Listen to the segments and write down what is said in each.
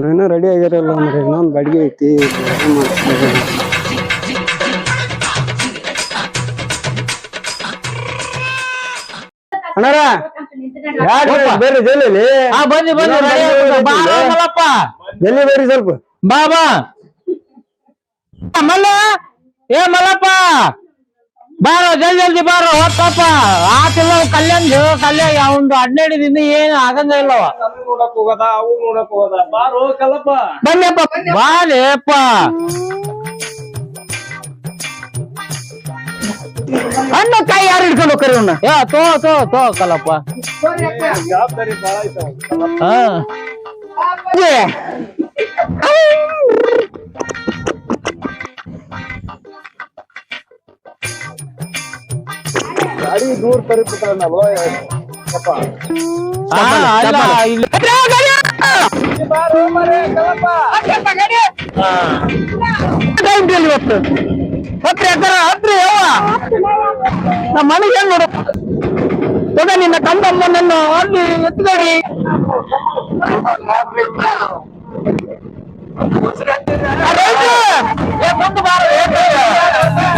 ಏನೋ ರೆಡಿ ಆಗಿರಲ್ಲ ಅಂದ್ರೆ ಇನ್ನೊಂದು ಬಾಡಿಗೆ ಐತಿ? ಅಣ್ಣಾರ ಜಲ್ದಿ ಹಾ ಬನ್ನಿ ಬನ್ನಿ ಸ್ವಲ್ಪ. ಬಾ ಬಾ. ಮಲ್ಲ ಏ ಮಲ್ಲಪ್ಪ. ಬಾರೋ ಜಲ್ದಿ ಜಲ್ದಿ ಬಾರೋ ಹೊತ್ತಪ್ಪ ಆತಿಲ್ಲ ಕಲ್ಯಾಣ ಕಲ್ಯಾಣ ಅವಂದು ಹದಿನೈದು ದಿನ ಏನು ಆಗಂಗ ಇಲ್ಲವ. ನೋಡಕ್ ಹೋಗದ ಅವು ನೋಡಕ್ ಹೋಗದ? ಬಾರೋ ಕಲ್ಲಪ್ಪ. ಬನ್ನಿಯಪ್ಪ ಬಾಲೇಪ್ಪ ಅಣ್ಣ ಕೈ ಯಾರು ಹಿಡ್ಕೊಂಡು ಹೋಗ್ರಿ ಅವ್ನ ಏ ತೋ ತೋ ತೋ ಕಲ್ಲಪ್ಪ. ಜವಾಬ್ದಾರಿ ಐತವ. ಹಾ ಗಾಡಿ ದೂರ ತರಿಬಿಟ್ರ ನಾವು ಯಪ್ಪ ಹಾ, ಅಲ್ಲ ಇಲ್ಲಿ ಬಾರೋ ಮರೆ ಕಲ್ಲಪ್ಪ ಟೈಮ್ ಇವತ್ತು ಹತ್ರಿ ಅಕ್ಕಾರ ಹತ್ರಿ ಯವ್ವ ನಮ್ಮ ಮನೆಗೆ ಏನ್ ನೋಡು ತಗ ನಿನ್ನ ಕಂದಮ್ಮನನ್ನು ಅಲ್ಲಿ ಎತ್ತುಗಡಿ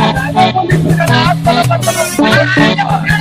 ನೀನಾಗಿ 我呀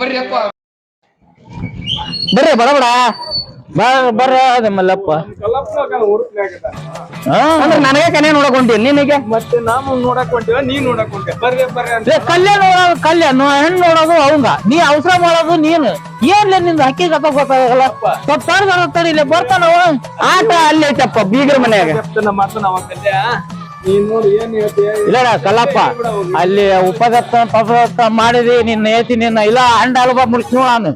ಬರ್ರಿಯಪ್ಪ ಬರ್ರಿ ಬಡ ಬಡ. ಬಾ ಬರ್ರ ಅದ ಮಲ್ಲಪ್ಪ. ಅಂದ್ರೆ ನನಗೆ ಕನೆ ನೋಡಕ್ ಹೊಂಟೀನಿ ನಿನಗೆ? ಮತ್ತೆ ನಾವು ನೋಡಕ್ ಹೊಂಟಿವ ನೀ ನೋಡಕ್ ಬರ್ರಿ ಬರ್ರಿ ಕಲ್ಯಾಣ ನೋಡೋದು ಕಲ್ಯಾಣ ಹೆಣ್ ನೋಡೋದು ಅವಂಗ. ನೀ ಅವಸರ ಮಾಡೋದು ನೀನು. ಏನ್ಲೆ ನಿಂದ ಹಕ್ಕಿಗತ ಗೊತ್ತಾಗಲ್ಲ? ಸ್ವಲ್ಪ ತಡ ಇಲ್ಲಿ ಬರ್ತಾನವ. ಆಟ ಅಲ್ಲಿ ಐತಪ್ಪ ಬೀಗ್ರ ಮನ್ಯಾಗ. ನಮ್ಮ ಮಾತು ನಾವ ಕಲ್ಯ? ಇಲ್ಲಡ ಕಲ್ಲಪ್ಪ. ಅಲ್ಲಿ ಉಪದತ್ತ ಪದತ್ತ ಮಾಡಿದಿ ನಿನ್ನ ಏತಿ ನಿನ್ನ ಇಲ್ಲ ಅಂಡ ಅಲ್ಬ ಮುಡ್ಸಿ ನಾನು.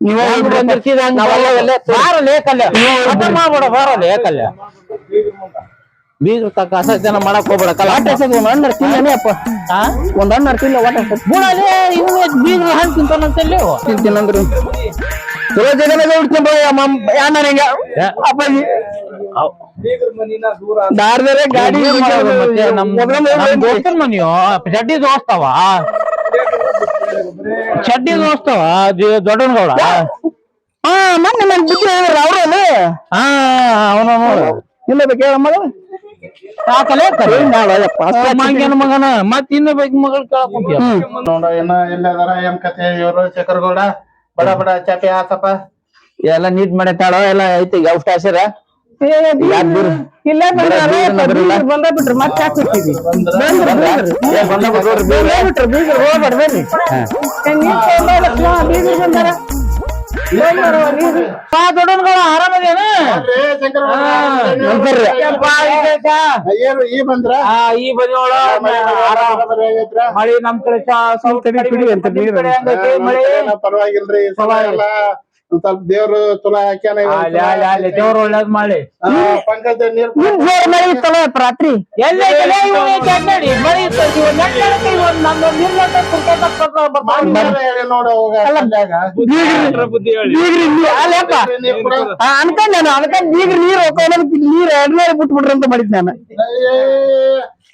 ಮಾಡ್ಬೇಡ ಬೀಗ್ರ ತಕ್ಕ ಅಸಜ್ಜನ ಮಾಡಕ್ ಹೋಗ್ಬೇಡ ಕಲ್ಲ ಎಸೆದು ಒಂದ್ ಹಣ್ಣು ತಿಂದೇನೆ ಅಪ್ಪ ಒಂದ್ ಹಣ್ಣು ಇವ್ನು ಬೀಗ್ರ ಹಣ್ಣು ತಿಂತಾನಂತಲ್ಲಿ ತಿಂತೀನಂದ್ರು ಚಲೋ ಜಗನ ಹುಡ್ಕೊಂಡ್ ಯಾನ ಹಿಂಗ? ಅಪ್ಪಾಜಿ. ಬೀಗ್ರ ಮನಿನ ದೂರ ದಾರದರೆ ಗಾಡಿ ಮತ್ತೆ ನಮ್ಮ ನಮ್ ದೋಸ್ತನ್ ಮನಿಯೋ? ಚಡ್ಡಿ ದೋಸ್ತವ? ಚಡ್ಡಿ ದೋಸ್ತವ? ದೊಡ್ಡನಗೌಡ? ಹಾ ಮೊನ್ನೆ ನನ್ ಅವ್ರಲ್ಲಿ? ಹಾ ಅವನ ನೋಡು. ಇಲ್ಲ ಬೇಕು ಹೇಳ ಮಗ ಸಾಕಲೇ ಕರೆ. ನಾಳಪ್ಪ ಮಂಗ್ಯನ ಮಗನ. ಮತ್ ಇನ್ನ ಬೇಕು ಮಗಳ ಕೇಳಕೊಂತೀಯ ನೋಡ ಏನ ಎಲ್ಲದಾರ ಏನ್ ಕತೆ ಇವರು ಶೇಖರ್ಗೌಡ? ಬಡ ಬಡ ಚಾಪಿ ಆತಪ್ಪ ಎಲ್ಲ ನೀಟ್ ಮಾಡೈತಾಳ ಎಲ್ಲ ಐತಿ ಈಗ ಔಟ್ ಹಾಸ್ಯಾರ ಇಲ್ಲ ಬಂದ ಬಿಟ್ರಿ ಮತ್ತೆ ಬಿಟ್ರಿ ಬೀಗರು ಹೋಗ್ಬೇಡ ಬರ್ರಿ ಬೀಗರು ಬಂದಾರ? ಪಾ ದೊಡ್ಡನಗೌಡ ಆರಾಮದೇನ? ಏನು ಈ ಬಂದ್ರ? ಆ ಈ ಬದಿಯೊಳ ಆರಾಮ. ಮಳಿ ನಮ್ ಕಡೆ ಚಾ- ಸ್ವಲ್ಪ ಬಿಡಿ ಅಂತ ನಿಮ್ ಕಡೆ ಮಳಿ? ಪರವಾಗಿಲ್ರಿ ಈ ಸಲ ಎಲ್ಲ ಒಂದ್ ಸ್ವಲ್ಪ ದೇವ್ರು ಚಲೋ ಹಾಕ್ಯಾನ ಅಲ್ಲಿ. ಅಲ್ಲಿ ಅಲ್ಲಿ ದೇವ್ರ ಒಳ್ಳೇದ್ ಮಾಡಿ. ಪಂಕಜ ನೀರ್ ನಿಮ್ ಜೋರ್ ಮಳೆ ಇತ್ತಲ್ಲ ರಾತ್ರಿ? ಎಲ್ಲ ಮಳಿ ನಿರ್ಲಕ್ಷ್ಯ ನೋಡ ಹೋಗ. ಬುದ್ಧಿ ಹೇಳಿ. ಬೀಗ್ರಿ ಅಲ್ಲಪ್ಪ ನೀರ್ ಕೊಡು. ಆ, ಅನ್ಕೊಂಡ್ ನಾನು. ಬೀಗ್ರಿ ನೀರ್ ನೀರ್ ಎರಡ್ನೇ ಬಿಟ್ಬಿಟ್ರಿ ಅಂತ ಮಾಡಿದ್ ನಾನು.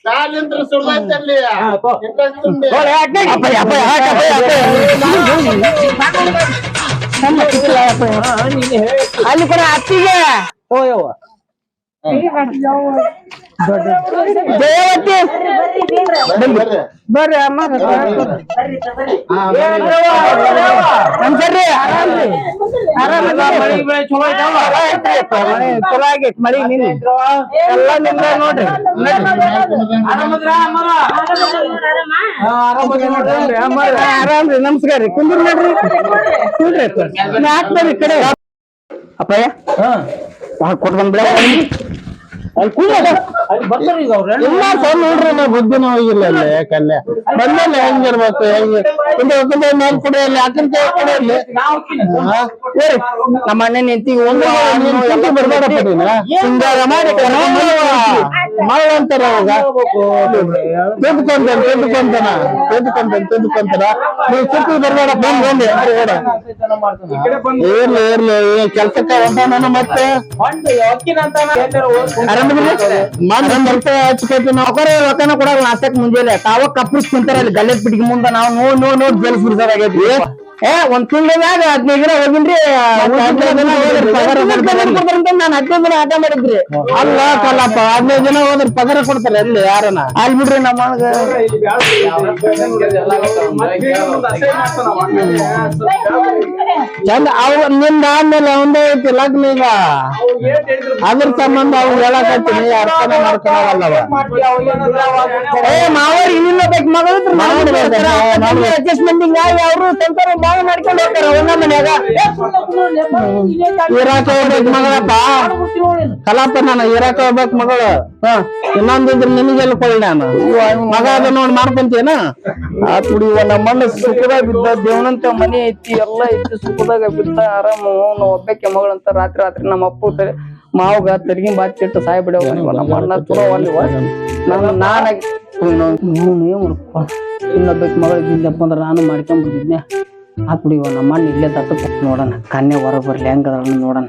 ಕಾಲಿಂತ್ರ ಸುಡ್ದೈತೆ ಅಲ್ಲಿ. ಇಂಟ್ರೆಸ್ಟ್ ತುಂಬಿ. ಅಪ್ಪ ಅಪ್ಪ ಯಾಕಪ್ಪ ಅಲ್ಲಿ ಕಡೆ ಅತ್ತಿಗೆ ಓಯವ್ವ ಜಯವತಿ ಬರ್ರಿ. ಬರ್ರಿ. ಅಮ್ಮ. ನಮ್ಸರ್ರಿ ಆರಾಮ್ರಿ ಆರಾಮ ಮಳಿ ಬೆಳೆ ಚಲೋ ಐತವ? ಮಳೆ ಚಲೋ ಆಗೈತಿ ಮಳಿ ನಿನ್ನೆ. ಎಲ್ಲ ನಿಂದ ನೋಡ್ರಿ. ಆರಾಮ್ರಿ ನಮಸ್ಕಾರ ರೀ. ಕುಂದ್ರ ನೋಡ್ರಿ. ಕುಂದ್ರಿ ಹಾಕ್ತಾರಿ ಈ ಕಡೆ. ಅಪ್ಪಯ್ಯ ಕೊಟ್ಟು ಬಂದ್ಬಿಡ. ಅಲ್ಲಿ ಕೂಡಲ್ಲ ಅಲ್ಲಿ ಬರ್ತಾರ ಈಗ ಅವ್ರ ಇಲ್ಲ ಸರ್ ನೋಡ್ರಿ ನಾ ಬುದ್ಧಿನ ಹೋಗಿಲ್ಲ ಅಲ್ಲಿ ಯಾಕಲ್ಲೇ ಬಂದಲ್ಲಿ ಹೆಂಗಿರ್ಬೇಕು ಹೆಂಗೆ ಕುಂದ ಕುಂದ ಮೇಲ್ ಕುಡಿ ಅಲ್ಲಿ ಅಕ್ಕನ ಕೈ ಕೊಡಿ ಅಲ್ಲಿ ಹಾ? ಏರಿ, ನಮ್ಮ ಅಣ್ಣನ ಹೆಂಡತಿಗೆ ಒಂದು ನೀನ್ ಚಿಂತೆ ಬರ್ಬೇಡಪ್ಪ ನೀನು. ಸಿಂಗಾರ ಮಾಡಿ ಅಂತಾರ ಅವಾಗ ತೆಂದ್ಕೊಂತಾನ ತೆಗೆದುಕೊಂತಾನ ತೆಂದ್ಕೊಂತಾರ ನೀವು ಸುತ್ತ ಬರಬೇಡ ಬಂದ್ ಬಂದು ಇರ್ಲಿ ಇರ್ಲಿ ಕೆಲ್ಸಕ್ಕ ಕೆಲ್ಸಕ್ಕೆ ಹೊಂಟಾನ ಮತ್ತೆ. ಹಚ್ಕೈತಿ ನೌಕರಿ ರೊಕ್ಕನ ಕೊಡಲ್ಲ ನಾಷ್ಟಕ್ ಮುಂಜಾನೆ. ತಾವ ಕಪ್ಪಿಸ್ ತಿಂತಾರ ಅಲ್ಲಿ ಗಲ್ಲೆ ಬಿಟ್ಟಿಗೆ ಮುಂದ ನಾವು ನೋಡ್ ನೋಡ್ ನೋಡ್ ಜಲ್ಸ್ ಬಿಡ್ಸಾಗೈತಿ ಏ ಒಂದ್ ತಿಂಗಳದಾಗ ಹದಿನೈದು ದಿನ ಹೋಗಿನ್ರಿ ನಾನು ಹದಿನೈದು ದಿನ ಆಟ ಮಾಡಿದ್ರಿ ಅಲ್ಲ ಕಲ್ಲಪ್ಪ ಹದಿನೈದು ದಿನ ಹೋದ್ರೆ ಪಗಾರ ಕೊಡ್ತಾರೆ ಎಲ್ಲಿ ಯಾರನ ಅಲ್ಲಿ ಬಿಡ್ರಿ ನಮ್ಮ ಒಳಗ ಚಂದ ಅವ್ನಿಂದ ಆದ್ಮೇಲೆ ಅವಂದೇ ಐತಿ ಲಗ್ನ ಈಗ ಅದ್ರ ಸಂಬಂಧ ಅವ್ನು ಹೇಳಕತ್ತೀನಿ ಅರ್ಥನ ಮಾಡ್ಕೊಳವಲ್ಲವ ಏ ಮಾವರ್ ಇನ್ನಿಲ್ಲ ಬೇಕು ಮಗಳು ಅಡ್ಜಸ್ಟ್ಮೆಂಟ್ ಹಿಂಗಾಗಿ ಅವರು ಸಂಸಾರ ಬಾಳ ಮಾಡ್ಕೊಂಡು ಹೋಗ್ತಾರ ಮನ್ಯಾಗ. ಇರಾಕ ಹೋಗ್ಬೇಕು ಮಗಳಪ್ಪ. ಕಲಾಪ ನಾನು, ಇರಾಕ ಹೋಗ್ಬೇಕು ಮಗಳು. ಹ ಇನ್ನೊಂದಿದ್ರೆ ನಿನಗೆಲ್ಲ ಕೊಳ್ಳ ನಾನು? ಮಗ ಅದ ನೋಡ್ ಮಾಡ್ಕೊಂತೇನ ಆ ಕುಡಿ ನಮ್ಮ ಸುಖದಾಗ ಬಿದ್ದ, ದೇವನಂತ ಮನೆ ಐತಿ, ಎಲ್ಲ ಐತಿ, ಸುಖದಾಗ ಬಿದ್ದ, ಆರಾಮ ಒಬ್ಬಕ್ಕೆ ಮಗಳಂತ ರಾತ್ರಿ ರಾತ್ರಿ ನಮ್ಮ ಅಪ್ಪ ಮಾವ ಮಾವಗ ತೆರಿಗೆ ಬಾತ್ ಇಟ್ಟು ಸಾಯ್ ಬಿಡವ ನಮ್ಮ ಅಣ್ಣ ತುರೋ ನಾನು, ನಾನಾಗಿ ಇನ್ನೊಬ್ಬಕ್ಕೆ ಮಗಳಿಗೆ ಇದ್ದಿದ್ದಪ್ಪ ಅಂದ್ರೆ ನಾನು ಮಾಡ್ಕೊಂಡ್ಬಿಟ್ಟಿದ್ನೆ ಆ ಇವ ನಮ್ಮ ಅಣ್ಣ ಇಲ್ಲೇ ಕೊಟ್ಟು ನೋಡೋಣ. ಕನ್ಯೆ ಹೊರ ಬರ್ಲಿ ಹೆಂಗದ ನೋಡೋಣ.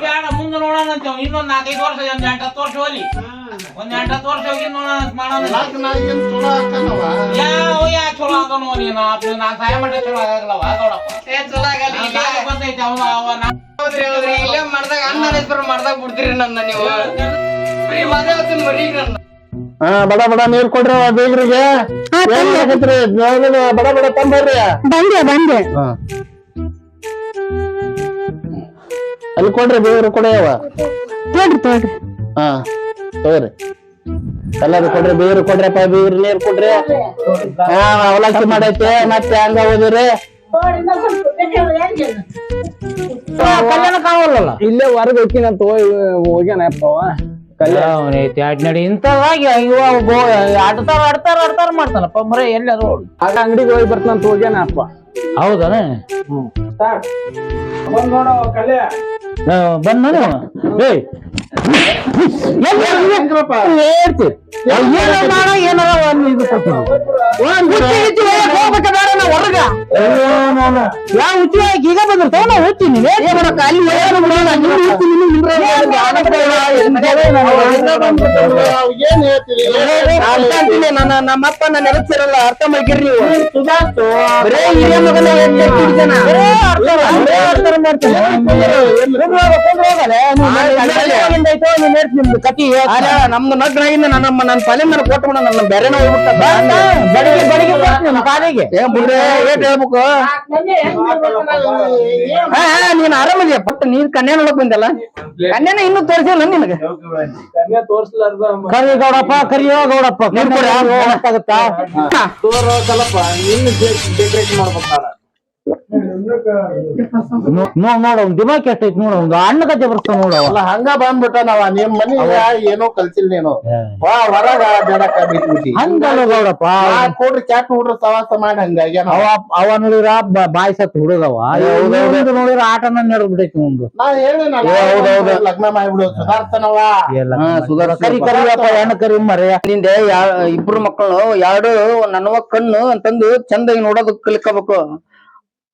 ಬ್ಯಾಡ ಮುಂದೆ ನೋಡೋಣ ಅಂತ ಇನ್ನೊಂದ್ ನಾಲ್ಕೈದು ವರ್ಷ ಎಂಟ್ ಹತ್ತು ವರ್ಷ ಹೋಲಿ ಒಂದ್ ಎಂಟ್ ಹತ್ತು ವರ್ಷ ಹೋಗಿ ನೋಡೋಣ ಅಂತ ಮಾಡೋಣ ಯಾವ ಯಾ ಚಲೋ ನೀನು? ನಾ ಸಹಾಯ ಮಾಡಿ ಚಲೋ ಆಗಲ್ಲವ ಗೌಡಪ್ಪ. ನಾಲ್ಕು ಬಂದೈತೆ ಅವ ಅವ ನಾ ಇಲ್ಲೇ ಮಾಡ್ದಾಗ ಅನ್ನ ಮಾಡ್ದಾಗ ಬಿಡ್ತೀರಿ ನನ್ನ ನೀವು. ಬರೀ ಮನೆ ಹೊತ್ತಿನ ಮರಿ ನನ್ನ. ಹಾ ಬಡ ಬಡ ನೀರ್ ಕೊಡ್ರಿ ಬೀಗ್ರಿಗೆ. ಏನ್ ಬಡ ಬಡ ತಂಬರ್ರಿ ಬಂದೆ ಬಂದೆ. ಅಲ್ಲಿ ಕೊಡ್ರಿ ಬೀಗ್ರು ಕೊಡೆಯವ ತೋಡ್ರಿ ತೋಡ್ರಿ. ಹಾ. ತಗೋರಿ. ಕಲರ್ ಕೊಡ್ರಿ ಬೀರು ಕೊಡ್ರಪ್ಪ ಬೀರ್ ನೀರ್ ಕೊಡ್ರಿ. ಹಾ ಅವಲಕ್ಕಿ ಮಾಡೈತೆ ಮತ್ತೆ ಹಂಗ ಕಾವಲ್ಲ ಇಲ್ಲೇ ಹೊರಗೆ ಹೋಗ್ತೀನಂತ ಹೋಗ್ಯಾನಪ್ಪ ಇಂಥವಾಗಿ ಇವ ಆಡ್ತಾರ ಆಡ್ತಾರ ಆಡ್ತಾರ ಮಾಡ್ತಾನಪ್ಪ ಮರ ಎಲ್ಲಾರು ಆಗ ಅಂಗಡಿಗೆ ಹೋಗಿ ಬರ್ತಾನಂತ ಹೋಗ್ಯಾನಪ್ಪ ಹೌದಾನ? ಕಲ್ಯ. ಬಂದ ಹುಚ್ಚಿ ಈಗ ಬಂದಿರ್ತಾವ ನಾವು ಹುಚ್ಚಿ ನೀನ್ ಏನ್ ನಿನ್ನ ಹೇಳ್ತೀರಿ ನಮ್ಮಪ್ಪ ನನ್ನ ಎದಕ್ಸಿರಲ್ಲ ಅರ್ಥ ಮಾಡ್ಕಿರಿ ನೀವು ಬರೇ ಹಿರಿಯ ಮಗನ ನಮ್ದು ನಗ್ನಾಗಿಂದ ನನ್ನ ನನ್ನ ತಲೆ ಮೇಲೆ ಕೊಟ್ಟು ನನ್ನ ಬೇರೆ ಹೋಗ್ಬಿಟ್ಟ ಬಡಿಗೆ ಬಡಿಗೆ ಕೊಡ್ತೀನಿ ನನ್ನ ಕಾಲಿಗೆ ಏ ಏಟ್ ಹೇಳ್ಬೇಕು ನೀನ್ ಆರಾಮದಿಯ ಪಟ್ಟ ನೀನ್ ಕನ್ಯಾ ನೋಡಕ್ ಬಂದಲ್ಲ ಕನ್ಯಾನ ಇನ್ನೂ ತೋರಿಸಿಲ್ಲ ನಿನಗೆ ಕರಿ ಗೌಡಪ್ಪ ಕರಿಯೋ ಗೌಡಪ್ಪ. ನೀನ್ ಕೊಡಿ, ಆ ಗೌಡಪ್ಪ ತೋರೋ ನಿನ್ನ ಡೆಕೋರೇಟ್ ಮಾಡ್ಬೇಕು ನಾನು ನೋಡ್ ನೋಡ ಅವ್ನ್ ದಿಮಾಕ್ ಎಷ್ಟೈತಿ ನೋಡ ಒಂದು ಅಣ್ಣ ಕತೆ ಬರ್ತ ನೋಡ ಅಲ್ಲ ಹಂಗ ಬಂದ್ಬಿಟ್ಟ ನಾವ ನಿಮ್ ಮನಿ ಏನೋ ಕಲ್ಸಿಲ್ ನೀನು. ವಾ ಹೊರಗ ಬೇಡಕ ಬಿಟ್ಬಿಟ್ಟಿ ಹಂಗಲ್ಲ ಗೌಡಪ್ಪ. ಆ ಕೊಡ್ರಿ ಕ್ಯಾಟ್ ಹುಡ್ರ ಸವಾಸ ಮಾಡಿ ಹಂಗಾಗಿ ಅವ ಅವ ನೋಡಿರ ಬ- ಬಾಯಿ ಸತ್ ಹುಡುಗವ. ನೋಡಿದ್ರ ನೋಡಿರ ಆಟನ ನಡೆದ್ ಬಿಡೈತಿ ಒಂದು. ಲಗ್ನ ಮಾಡಿಬಿಡು ಸುಧಾರ್ಸನವ. ಕರಿ ಕರಿಯಪ್ಪ ಹೆಣ್ಣು ಕರಿ ಮರೆ ಹಿಂದೆ ಯಾ- ಇಬ್ರು ಮಕ್ಕಳು ಎರಡು ನನ್ನವ ಕಣ್ಣು ಅಂತಂದು ಚಂದಾಗಿ ನೋಡೋದಕ್ ಕಲಿಕೋಬೇಕು.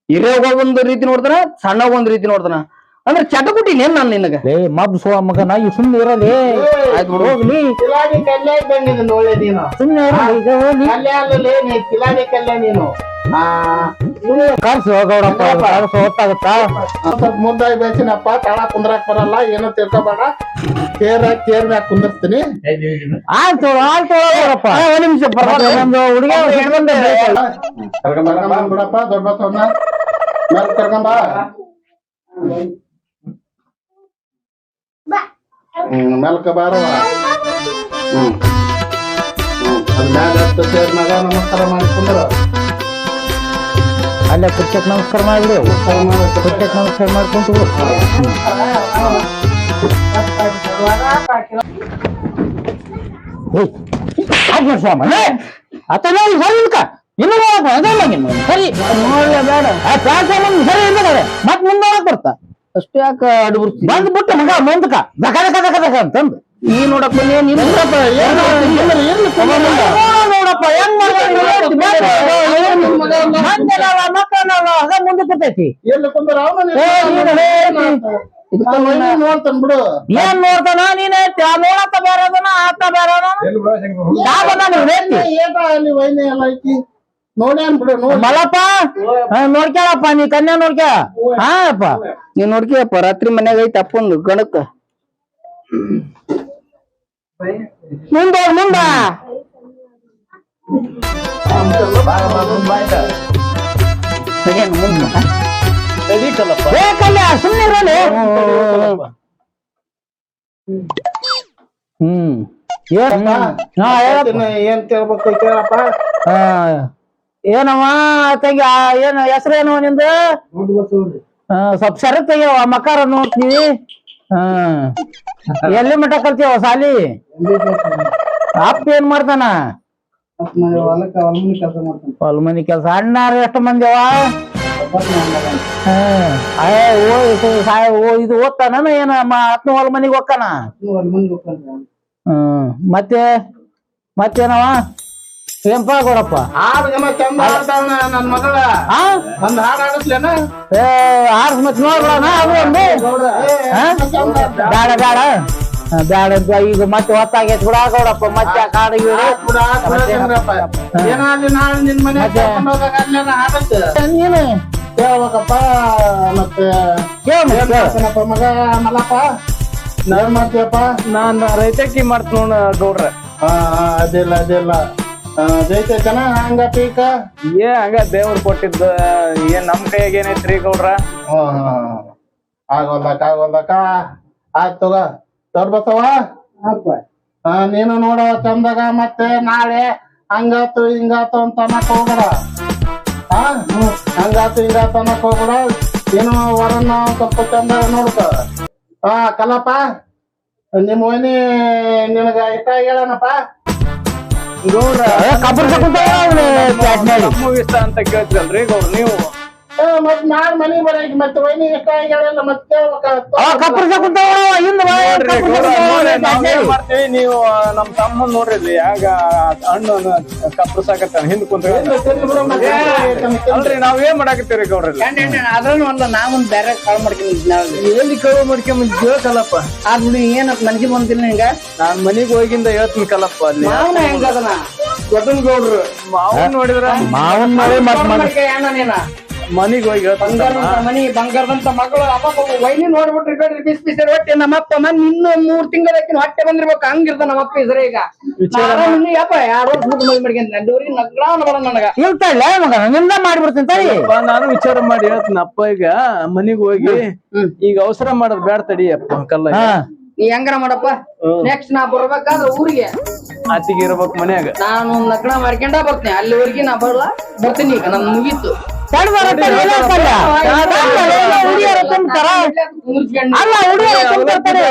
ಹಿರಿಯೋಗ ಒಂದ್ ರೀತಿ ನೋಡ್ತಾನ ಸಣ್ಣ ಒಂದ್ ರೀತಿ ನೋಡ್ತಾನ. ಅಂದ್ರೆ ಚಟಕುಟಿ ನೇನ್ ನಾನು ನಿನಗ? ಏ ಮಬ್ ಸೋ ಮಗನ ಈ ಸುಮ್ಮನೆ ಇರಲಿ ಆಯ್ತು ಬಿಡು. ಹೋಗ್ಲಿ. ಕಿಲಾಡಿ ಕಲ್ಲೆ ಇದ್ದಂಗಿದೆ ಒಳ್ಳೆ ನೀನು. ಸುಮ್ಮನೆ ಈಗ ಹೋಗ್ಲಿ. ಕಲ್ಲೆ ಅಲ್ಲಲ್ಲಿ ನೀ ಕಿಲಾಡಿ ಕಲ್ಲೆ ನೀನು. ಗೌಡಪ್ಪ ಹೊತ್ತಾಗುತ್ತಾ? ಸ್ವಲ್ಪ ಮುದ್ದಾಗಿ ಬೇಸಿನಪ್ಪ ತಳ ಕುಂದ್ರಾಕ್ ಬರಲ್ಲ ಏನೋ ತಿಳ್ಕೊಬೇಡ ಕೇರ ಕೇರ್ ಮ್ಯಾಗ ಕುಂದಿರ್ತೀನಿ ಆಯ್ತು ಆಯ್ತು ಗೌಡಪ್ಪ. ಒಂದ್ ನಿಮಿಷ ಮತ್ತೆ ನಮ್ದು ಹುಡುಗ ಸಿಟ್ಕೊಂಡೆ ಬೇಕಲ್ಲ. ಕರ್ಕೊಂಬ ಬಿಡಪ್ಪ ದೊಡ್ಡ ಬಸವಣ್ಣ ಮೇಲೆ ಕರ್ಕೊಂಬ ಹ್ಮ್ ಮೆಲ್ಕ ಬಾರವ ಹ್ಮ್ ಹ್ಮ್ ಅದ್ ಮ್ಯಾಗ ಹತ್ತು ಸೇರ್ ಮ್ಯಾಗ ನಮಸ್ಕಾರ ಮಾಡಿ ಕುಂದ್ರ ಅಲ್ಲೇ ಕುರ್ಚಕ್ ನಮಸ್ಕಾರ ಮಾಡ್ಬಿಡು ನಮಸ್ಕಾರ ಮಾಡಿ ಕುರ್ಚಕ್ ನಮಸ್ಕಾರ ಮಾಡ್ಕೊಂತು ಅತನ ಸರಿ ನೋಡಪ್ಪ ಮಗನ್. ಸರಿ ಬೇಡ ಆ ಸರಿ ಇರ್ಬೇಕಾದ್ರೆ ಮತ್ ಮುಂದೆ ಒಳಗ್ ಬರ್ತಾ ಅಷ್ಟೇ ಯಾಕ ಅಡ್ಬಿಡ್ತಿ ಬಂದ್ ಬಿಟ್ಟು ಮಗ ಮುಂದಕ ದಕ ದಕ ದಕ ದಕ ಅಂತಂದು ನೀ ನೋಡಕ್ ಬಂದಿ ನೀನ್ ನೋಡಪ್ಪ ಹೆಂಗ್ ಮಂದಿನಲ್ಲ ಮಕ್ಕಳನ್ನಲ್ಲ ಅದ ಮುಂದೆ. ನೋಡ್ತಾನ ಬಿಡು ಏನ್ ನೋಡ್ತಾನ ನೀನ್ ನೋಡತ್ತ ಬೇರೆ ಅದನ ಆತ ಬೇರೆ ಮಲಪ್ಪ? ಹಾ, ನೋಡ್ಕ್ಯಾಳಪ್ಪ ನೀ ಕನ್ಯಾ ನೋಡ್ಕ್ಯ? ಹಾ ಅಪ್ಪ. ನೀವ್ ನೋಡ್ಕಿಯಪ್ಪ ರಾತ್ರಿ ಮನ್ಯಾಗ ಐತಿ ಅಪ್ಪಂದು ಗಣಕ ಮುಂದ ಮುಂದ. ಸುಮ್ಮನೆ ಹ್ಮ್ ಏನ್ ಹಾ ಹೇಳಪ್ಪ. ಏನ್ ಕೇಳ್ಬೇಕು ಕೇಳಪ್ಪ? ಏನಮ್ಮ ತಂಗಿ ಏನು ನಿಂದ? ನಿಂದು ಸ್ವಲ್ಪ ಶರತ್ ತೆಗಿಯವ ಮಕಾರ ನೋಡ್ತೀವಿ. ಹಾ ಎಲ್ಲಿ ಮಠ ಕಲ್ತೀವ ಸಾಲಿ ಅಪ್ಪ ಏನ್ ಮಾಡ್ತಾನ? ಹೊಲ ಮನಿ ಕೆಲ್ಸ. ಅಣ್ಣಾರು ಎಷ್ಟು ಮಂದಿ ಅವ? ಹಾ ಅಯ್ಯ ಓ ಇದು ಓದ್ತಾನ ಏನ? ಹತ್ನ ಹೊಲ ಮನಿಗೆ ಹೋಗ್ತಾನೆ? ಹ್ಮ್ ಮತ್ತೆ ಮತ್ತೇನವ ಏನ್ಪ ಕೊಡಪ್ಪ ನನ್ ಮಗಳ. ಒಂದ್ ಹಾಡ್ ಆಡಿಸ್ಲೇನ ಏ ಆರ್ಸ್ ಮತ್ ಅದು ಒಂದು? ಬ್ಯಾಡ ಬ್ಯಾಡ ಬ್ಯಾಡ ಅಂತ ಈಗ ಮತ್ತೆ ಹೊತ್ತಾಗೈತಿ ಬಿಡ ಗೌಡಪ್ಪ. ಮತ್ತೆ ಆ ಕಾಡು ನಿನ್ ನೀನು? ಕೇಳ್ಬೇಕಪ್ಪ ಮತ್ತೆ ಮಗ ಮಲ್ಲಪ್ಪ? ಮಾಡ್ತೀಯಪ್ಪ? ನಾನ್ ರೈತಕ್ಕಿ ಮಾಡ್ತ ನೋಡ ಗೌಡ್ರ. ಹಾ ಹಾ, ಅದಿಲ್ಲ ಅದಿಲ್ಲ. ಜೈತೆ ಜನ ಹಂಗ ಪೀಕ? ಏ ಹಂಗ ದೇವ್ರ ಕೊಟ್ಟಿದ್ದ ಏನ್ ನಮ್ ಕೈಯಾಗ ಏನೈತ್ರಿ ಗೌಡ್ರ? ಆಗೋಲ್ದಕ್ಕ ಆಗೋಲ್ದಕ್ಕ ಆಯ್ತು ತಗೋ ದೊಡ್ಡ ಬಸವ. ಹಾ ನೀನು ನೋಡ ಚಂದಾಗ ಮತ್ತೆ ನಾಳೆ ಹಂಗಾತು ಹಿಂಗಾತು ಅಂತ ಅನ್ನಕ್ ಹೋಗ್ಬೇಡ. ಹಾ ಹಂಗಾತು ಹಿಂಗಾತು ಅನ್ನಕ್ ಹೋಗ್ಬೇಡ. ಏನು ವರನ್ನ ಸ್ವಲ್ಪ ಚಂದ ನೋಡ್ಕ. ಹಾ ಕಲ್ಲಪ್ಪ ನಿಮ್ಮ ಓನಿ ನಿನಗ ಇಷ್ಟ ಹೇಳನಪ್ಪ. ಗೌಡ್ರ ಕಬ್ಬರ್ ತಕೊಂತಾವ ಪ್ಯಾಟ್ನಲ್ಲಿ ನಮಗೂ ಇಷ್ಟ ಅಂತ ಕೇಳ್ತಿರಲ್ರಿ ಗೌರ ನೀವು. ಮತ್ ನಾಳೆ ಮನೆಗೆ ಬರಕ್ಕೆ ಮತ್ತೆ ವೈನಿ ಮತ್ತೆ ಹಿಂದ. ಮಾಡ್ತೀವಿ ನೀವು ನಮ್ ತಮ್ಮನ್ ನೋಡ್ರಿ ಇಲ್ಲಿ ಯಾಗ ಹಣ್ಣು ಕಪ್ರು ಸಾಕತ್ತ ಹಿಂದ್ ಕುಂತ ಅಲ್ರಿ ಏನ್ ಮಾಡಾಕತ್ತೀರಿ ಗೌಡ್ರಿ? ಇಲ್ಲಿ? ಒಂದ್ ನಾವೊಂದ್ ಬೇರೆ ಕಾಲ್ ಮಾಡ್ಕೊಂಡ್ ಎಲ್ಲಿ ಕಳು ಮಾಡ್ಕೊಂಡ್ ಕೇಳ್ಕಲ್ಲಪ್ಪ? ಆದ್ ಬಿಡಿ ಏನತ್ ಮನ್ಸಿಗೆ ಬಂದಿಲ್ಲ ಹಿಂಗ ನಾನ್ ಮನಿಗ್ ಹೋಗಿಂದ ಹೇಳ್ತೀನಿ ಕಲ್ಲಪ್ಪ ಅಲ್ಲಿ. ಮಾವನ ಹೆಂಗ ಅದನ್ನ ಗೌಡ್ರು. ಮಾವನ್ ನೋಡಿದ್ರ? ಮಾವನ್ ಮಾಡಿ ಮತ್ ಮನೆ. ನೀನ? ಮನಿಗ್ ಹೋಗಿ ಬಂಗಾರದಂತ ಮನಿ ಬಂಗಾರದಂತ ಮಗಳು ಅಪ್ಪ ವೈನಿ ನೋಡ್ಬಿಟ್ರಿ ಬೇಡ್ರಿ ಬಿಸ್ ಬಿಸ್ ಹೊಟ್ಟೆ ನಮ್ಮಪ್ಪ ಮನ್ ಇನ್ನು ಮೂರ್ ತಿಂಗಳ ಹೊಟ್ಟೆ ಬಂದಿರ್ಬೇಕು ಹಂಗಿರ್ತ ನಮ್ಮಪ್ಪ ಇದ್ರೆ ಈಗ. ಯಪ್ಪ ಬಿಟ್ಟು ಮದ್ವೆ ಮಾಡ್ಕೊಂತೀನಿ ಅಲ್ಲಿವರೆಗೆ ನಗ್ರಾನ ಬರ ನನಗ. ಇಲ್ತಲ್ಲ ಮಗ ನಿಂದ ಮಾಡ್ಬಿಡ್ತೀನಿ ತಾಯಿ. ಅಪ್ಪ, ನಾನು ವಿಚಾರ ಮಾಡಿ ಹೇಳ್ತೀನಿ ಅಪ್ಪ ಈಗ ಮನಿಗ್ ಹೋಗಿ ಈಗ ಅವಸರ ಮಾಡೋದ್ ಬೇಡ ತಡಿ ಅಪ್ಪ ಕಲ್ಲ ನೀ ಹೆಂಗಾರ ಮಾಡಪ್ಪ? ನೆಕ್ಸ್ಟ್ ನಾ ಬರ್ಬೇಕಾದ್ರೆ ಊರಿಗೆ. ಅತ್ತಿಗೆ ಇರ್ಬೇಕು ಮನ್ಯಾಗ. ನಾನು ಲಗ್ನ ಮಾಡ್ಕೊಂಡ ಬರ್ತೀನಿ ಅಲ್ಲಿವರೆಗೆ ನಾ ಬರಲ್ಲ ಬರ್ತೀನಿ ಈಗ ನನ್ ಮುಗೀತು. ಬರತ್ತೆ. ಹುಡುಗಿಯರ ತುಂಬ್ತಾರ ಅಲ್ಲ ಹುಡುಗಿಯರ ತುಂಬಿರ್ತಾರೆ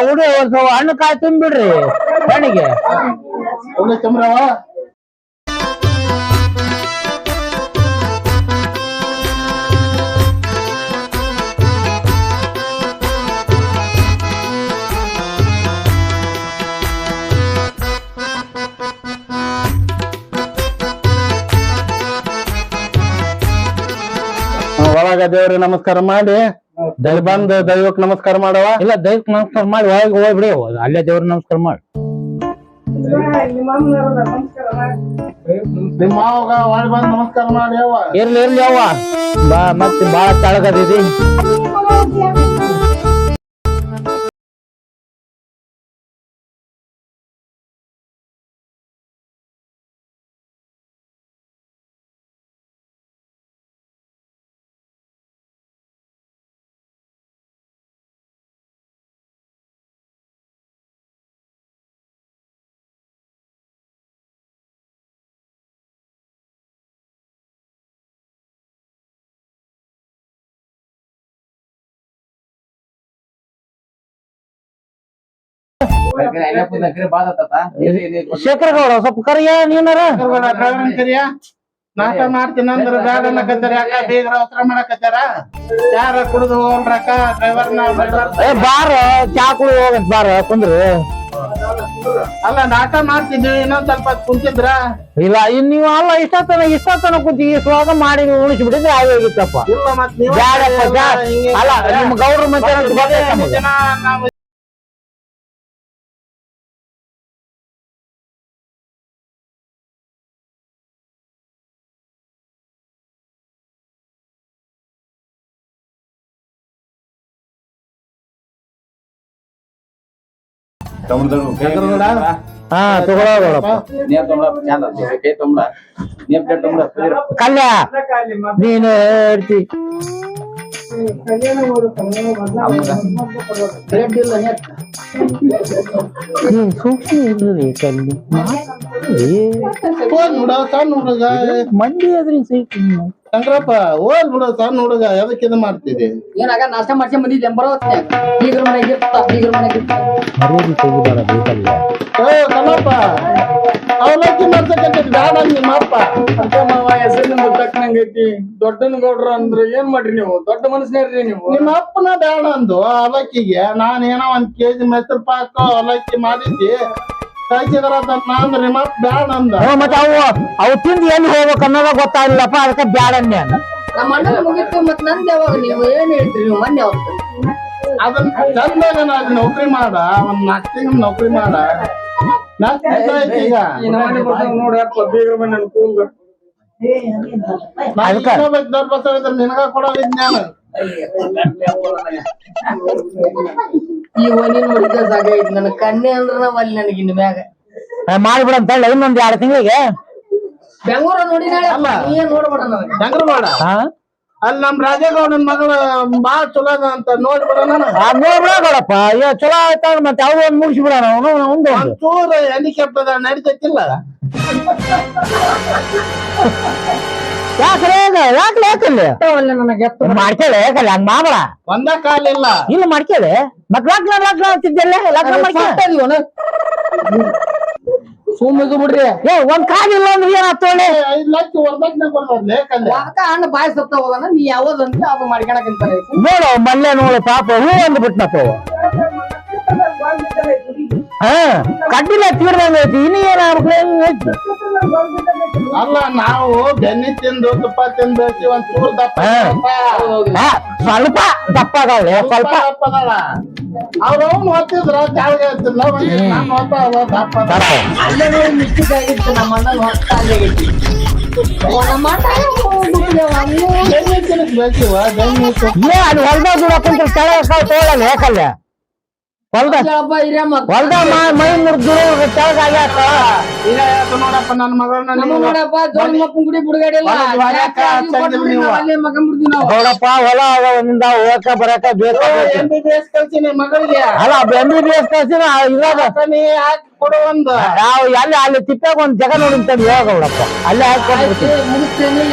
ಹುಡುಗ ಹಣ್ಣು ಕಾಯಿ ತುಂಬಿಡ್ರಿ ಹಣ್ಣಿಗೆ ದೇವ್ರಿಗೆ ನಮಸ್ಕಾರ ಮಾಡಿ ದಯ ಬಂದ್ ದೈವಕ್ ನಮಸ್ಕಾರ ಮಾಡವ. ಇಲ್ಲ ದೈವಕ್ಕೆ ನಮಸ್ಕಾರ ಮಾಡಿ ಒಳಗೆ ಹೋಗ್ಬಿಡಿ ಅಲ್ಲೇ ದೇವ್ರ ನಮಸ್ಕಾರ ಮಾಡಿ. ನಿಮ್ಮ ಮಾವಗ ಒಳಗ್ ಬಂದ್ ನಮಸ್ಕಾರ ಮಾಡಿ ಅವ್ವ. ಇರ್ಲಿ ಇರ್ಲಿ ಅವ್ವ. ಬಾ ಮತ್ತೆ ಬಾಳ ತಳಗದಿದಿ ಶೇಖರ್ ಗೌಡ ಸ್ವಲ್ಪ ಕರಿಯ ನೀನಾರ ಕರಿಯ? ನಾಟ ಮಾಡ್ತೀನಿ ಅಂದ್ರ ಬ್ಯಾಡ ಅನ್ನಕತ್ತಾರ ಯಾಕ ಬೀಗ್ರ ಅವಸರ ಮಾಡಕತ್ತಾರ? ಯಾರ ಕುಡಿದು ಹೋಗ್ರಕ ಡ್ರೈವರ್ನ ಡ್ರೈವರ್ ಬಾರ ಚಾ ಕುಡಿ ಹೋಗಂತ ಬಾರ ಕುಂದ್ರಿ. ಅಲ್ಲ ನಾಟ ಮಾಡ್ತಿದ್ವಿ ಇನ್ನೊಂದ್ ಸ್ವಲ್ಪ ಕುಂತಿದ್ರ? ಇಲ್ಲ ಇನ್ ನೀವು ಅಲ್ಲ ಇಷ್ಟತನ ಇಷ್ಟತನ ಕುಂತಿ ಇಷ್ಟವಾಗ ಮಾಡಿ ಉಳಿಸಿ ಬಿಡಿದ್ರೆ ಆಗೋಗಿತ್ತಪ್ಪ ಹೋಗಿತ್ತಪ್ಪ ಇಲ್ಲ ಮತ್ ನೀವ್ ಬ್ಯಾಡಪ್ಪ ಬ್ಯಾಡ. ಅಲ್ಲ ನಿಮ್ ಗೌಡ್ರ ಮತ್ತೆ ಕಲ್ಯ ನೀನು ಹೇಳ್ತಿ. ನೀನ್ ಸೂಕ್ಷ್ಮ ಇರ್ರಿ ಕಲ್ಲಿ. ಹೋಲ್ ಬಿಡ ಸಣ್ಣ ಹುಡುಗ. ಮಂದಿ ಅದ್ರಿ ಸೈಕಲ್ ಶಂಕರಪ್ಪ ಓಲ್ ಬಿಡ ಸಣ್ಣ ಹುಡುಗ ಎದಕ್ ಇದು ಮಾಡ್ತಿದಿ ಏನಾಗ ನಾಷ್ಟ ಮಾಡ್ಸ್ಕೊಂಡ್ ಬಂದಿದ್ದೆ ಎಂಬರೋ ಬೀಗ್ರ ಮನೆಗೆ ಬೀಗ್ರ ಮನೆಗೆ ಮರ್ಯಾದೆ ತೆಗಿಬಾರ ಬೇಕಲ್ಲ. ಏ ಕಲ್ಲಪ್ಪ ಅವಲಕ್ಕಿ ಮಾಡ್ಸಕತ್ತಿದ್ ಬ್ಯಾಡ ನಿಮ್ಮ ಅಪ್ಪ. ಅಂತ ಮಾವ ಹೆಸರಿನಿಂದ ತಕ್ಕನಂಗೈತಿ ದೊಡ್ಡನ ಗೌಡ್ರ ಅಂದ್ರೆ ಏನ್ ಮಾಡ್ರಿ ನೀವು? ದೊಡ್ಡ ಮನಸ್ನೇರ್ರಿ ನೀವು. ನಿಮ್ಮ ಅಪ್ಪನ ಬ್ಯಾಡ ಅಂದು ಅವಲಕ್ಕಿಗೆ. ನಾನ್ ಏನೋ ಒಂದ್ ಕೆಜಿ ಮೆಸರು ಪಾಕ ಅವಲಕ್ಕಿ ಮಾಡಿದ್ದಿ. ಅಂದ್ರ ಬ್ಯಾಡ ಅಂದ ಹ್ಞೂ ಮತ್ತೆ ಅವು ಅವು ತಿಂದು ಎಲ್ಲಿ ಹೋಗ್ಬೇಕು ಅನ್ನೋದ ಗೊತ್ತಾಗ್ಲಿಲ್ಲಪ್ಪ ಅದಕ್ಕೆ ಬ್ಯಾಡ ಅಂದೆ ನಾನು. ನಮ್ಮ ಅಣ್ಣ ಮುಗಿತು ಮತ್ ನಂದ್ ಯಾವಾಗ ನೀವು ಏನ್ ಹೇಳ್ತೀರಿ ನೀವು ಮೊನ್ನೆ ಅದನ್ನ ಚಂದಾಗ ನಾನ್ ನೌಕರಿ ಮಾಡ ಒಂದ್ ನಾಲ್ಕು ತಿಂಗಳು ನೌಕರಿ ಮಾಡ. ನಾಲ್ಕು ತಿಂಗ್ಳು ಆಯ್ತು ಈಗ. ನೋಡ್ರಪ್ಪ ಬೀಗ್ರ ಮನೆ ಕೂಲ್ ನಾನ್ ಇನ್ನೊಬ್ಬಾಕಿ ದೊಡ್ಡ ಬಸವ ಇದ್ರೆ ನಿನಗ ಕೊಡೋ ವಿಜ್ಞಾನ. ಈ ಒನಿ ನೋಡಿದ ಜಾಗ ಐತಿ ನನ್ನ ಕಣ್ಣೆ ಅಂದ್ರ ನಾವ್ ಅಲ್ಲಿ ನನಗೆ ಇನ್ನು ಮ್ಯಾಗ. ಮಾಡಿಬಿಡಂತ ಹೇಳಿ ಇನ್ನೊಂದ್ ಎರಡು ತಿಂಗಳಿಗೆ. ಬೆಂಗಳೂರ ನೋಡಿ ನಾಳೆ ಅಲ್ಲ. ನೀ ಏನ್ ನೋಡ್ಬೇಡ ನನಗೆ? ಮಾಡ. ಅಲ್ಲಿ ನಮ್ ರಾಜೇಗೌಡನ್ ಮಗಳ ಬಾಳ ಚಲೋ ಅದ ಅಂತ ನೋಡ್ಬಿಡೋಣ ನಾನು. ನೋಡ್ಬಿಡಪ್ಪ ಅಯ್ಯೋ ಚಲೋ ಆಯ್ತ ಮತ್ತೆ ಅವ್ರು ಒಂದ್ ಮುಗಿಸ್ಬಿಡೋಣ ಅವನು ಒಂದು ಚೂರು ಹೆಂಡಿಕ್ಯಾಪ್ಟ್ ಅದ ನಡಿತೈತಿಲ್ಲ? ಯಾಕ್ರೆ ಯಾಕ್ಲೆ ಯಾಕಲ್ಲಿ ಮಾಡ್ಕೇಳೆ? ಯಾಕಲ್ಲ ಹಂಗ್ ಒಂದ ಕಾಲಿಲ್ಲ. ಇಲ್ಲ ಮಾಡ್ಕೇಳೆ. ಮತ್ ಲಗ್ನ ಲಗ್ನ ಅಂತಿದ್ದಲ್ಲ ಲಗ್ನ ಮಾಡ್ಕೇಳ? ಸುಮ್ಮದು ಬಿಡ್ರಿ. ಏ ಒಂದ್ ಕಾಲ್ ಇಲ್ಲ ಅಂದ್ರೆ ಏನಾಗ್ತ ಏ, ಐದ್ ಲಕ್ಷ ವರ್ದಕ್ಷಿಣೆ ಕೊಡ್ಬೋದು ಲೇಕಲ್ಲಿ ಯಾಕ ಅಣ್ಣ ಬಾಯಿ ಸತ್ತ ಹೋದನ ನೀ ಯಾವ್ದಂತ ಅದು ಮಾಡ್ಕೊಳಕಂತಾನೆ ನೋಡು ಮಲ್ಲೆ ನೋಡು ಪಾಪ ಹೂ ಅಂದ್ ಬಿಟ್ನಪ್ಪ ಅವ. ಹಾ ಕಡ್ಡಿಲ ತೀರ್ದಂಗ ಐತಿ ಇನ್ನು ಏನ ಐತಿ ಅಲ್ಲ ನಾವು ಬೆನ್ನಿ ತಿಂದು ತುಪ್ಪ ತಿಂದು ಒಂದ್ ಚೂರು ದಪ್ಪ ಹಾ. ಸ್ವಲ್ಪ ಸ್ವಲ್ಪ ಅವ್ರ ಅವ್ನು ಹೊತ್ತಿದ್ರ ಜಾಳಿಗೆ ನಾನು ದಪ್ಪ ದಪ್ಪ. ಅಲ್ಲೇ ಮಿಸ್ಟೇಕ್ ಆಗಿತ್ತು ನಮ್ಮ ಅಣ್ಣ ಹೊತ್ತ ಅಲ್ಲೇ ಆಗೈತಿ ನಮ್ಮ ಬೆನ್ನಿ ತಿನ್ನಕ್ ಬೇಕಿವ? ಬೆನ್ನಿ ಏ ಅಲ್ಲಿ ಹೊಲ್ದಾಗ ದುಡ ಕುಂತ ಕೆಳಗೆ ಯಾಕಲ್ಲ ಹಿರಿಯಮ್ಮ ಹೊಲ್ದಾಗ ಮೈ- ಮೈ ಮುರಿದು ಕೆಳಗ ಆಗ್ಯಾಕ. ನೋಡಪ್ಪ ನನ್ನ ಮಗಳನ್ನ ನೋಡಪ್ಪ ಜೋಡಿ ಮಕ್ಕನ್ ಗುಡಿ ಬಿಡುಗಡೆ ಹೊಲದ್ ನೋಡಪ್ಪ ಹೊಲ ಒಂದಿಂದ ಹೋಗಕ ಬರಕ ಬೇಕು ಎಂ ಬಿ ಬಿ ಎಸ್ ಕಳ್ಸಿನಿ ಮಗಳಿಗೆ. ಅಲ್ಲ ಎಂ ಬಿ ಬಿ ಎಸ್ ಕಳ್ಸಿನ? ಇವಾಗ ನೀ ಹಾಕಿ ಕೊಡು ಒಂದು. ನಾವು ಎಲ್ಲಿ ಅಲ್ಲಿ ತಿಪ್ಪಾಗ ಒಂದ್ ಜಗ ನೋಡಿ ಅಂತ ಹೋಗಪ್ಪ ಅಲ್ಲೇ ಹಾಕಿ ಮುಗಿಸ್ತೇನೆ